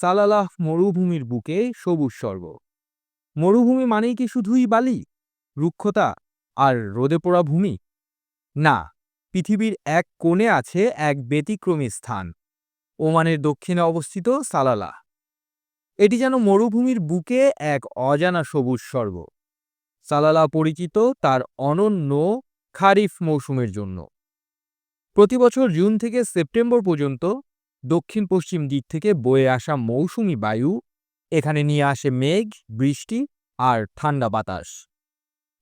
Salalah মরুভূমির বুকে সবুজ স্বর্গ। মরুভূমি মানেই কি শুধুই বালি, রুক্ষতা আর রোদে পোড়া ভূমি? না, পৃথিবীর এক কোণে আছে এক ব্যতিক্রমী স্থান, ওমানের দক্ষিণে অবস্থিত সালালাহ। এটি যেন মরুভূমির বুকে এক অজানা সবুজ স্বর্গ। সালালা পরিচিত তার অনন্য খারিফ মৌসুমের জন্য। প্রতি বছর জুন থেকে সেপ্টেম্বর পর্যন্ত দক্ষিণ পশ্চিম দিক থেকে বয়ে আসা মৌসুমি বায়ু, এখানে নিয়ে আসে মেঘ, বৃষ্টি আর ঠান্ডা বাতাস।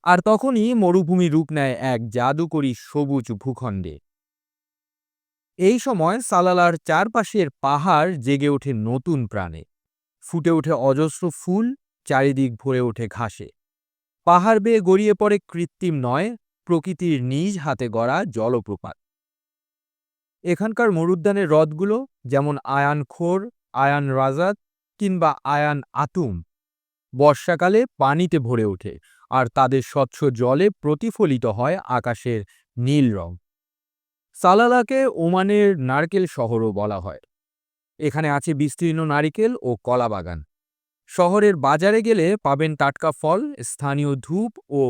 আর তখনই মরুভূমি রূপ নেয় এক জাদুকরী সবুজ ভূখণ্ডে। এই সময় সালালার চারপাশের পাহাড় জেগে ওঠে নতুন প্রাণে। ফুটে ওঠে অজস্র ফুল, চারিদিক ভরে ওঠে ঘাসে। পাহাড় বেয়ে গড়িয়ে পড়ে কৃত্রিম নয়, প্রকৃতির নিজ হাতে গড়া জলপ্রপাত। এখানকার মরুদ্যানের হ্রদগুলো যেমন আয়ান খোর, আয়ান রাজাত কিংবা আয়ান আতুম। বর্ষাকালে পানিতে ভরে ওঠে আর তাদের স্বচ্ছ জলে প্রতিফলিত হয় আকাশের নীল রং। সালালাকে ওমানের নারকেল শহরও বলা হয়। এখানে আছে বিস্তীর্ণ নারিকেল ও কলা বাগান। শহরের বাজারে গেলে পাবেন টাটকা ফল, স্থানীয় ধূপ ও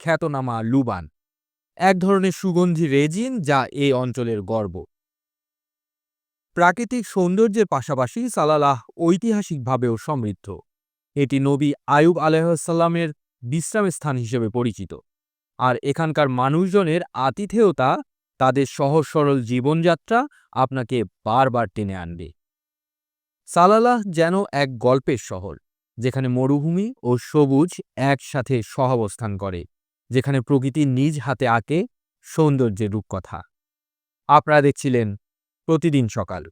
খ্যাতনামা লুবান। এক ধরনের সুগন্ধি রেজিন যা এই অঞ্চলের গর্ব। প্রাকৃতিক সৌন্দর্যের পাশাপাশি সালালাহ ঐতিহাসিকভাবেও সমৃদ্ধ। এটি নবী আয়ুব আলাইসাল্লামের বিশ্রামের স্থান হিসেবে পরিচিত। আর এখানকার মানুষজনের আতিথেয়তা তাদের সহজ সরল জীবনযাত্রা আপনাকে বারবার টেনে আনবে। সালালাহ যেন এক গল্পের শহর, যেখানে মরুভূমি ও সবুজ একসাথে সহাবস্থান করে, যেখানে প্রকৃতি নিজ হাতে আঁকে সৌন্দর্যের রূপকথা। আপনারা দেখছিলেন প্রতিদিন সকাল।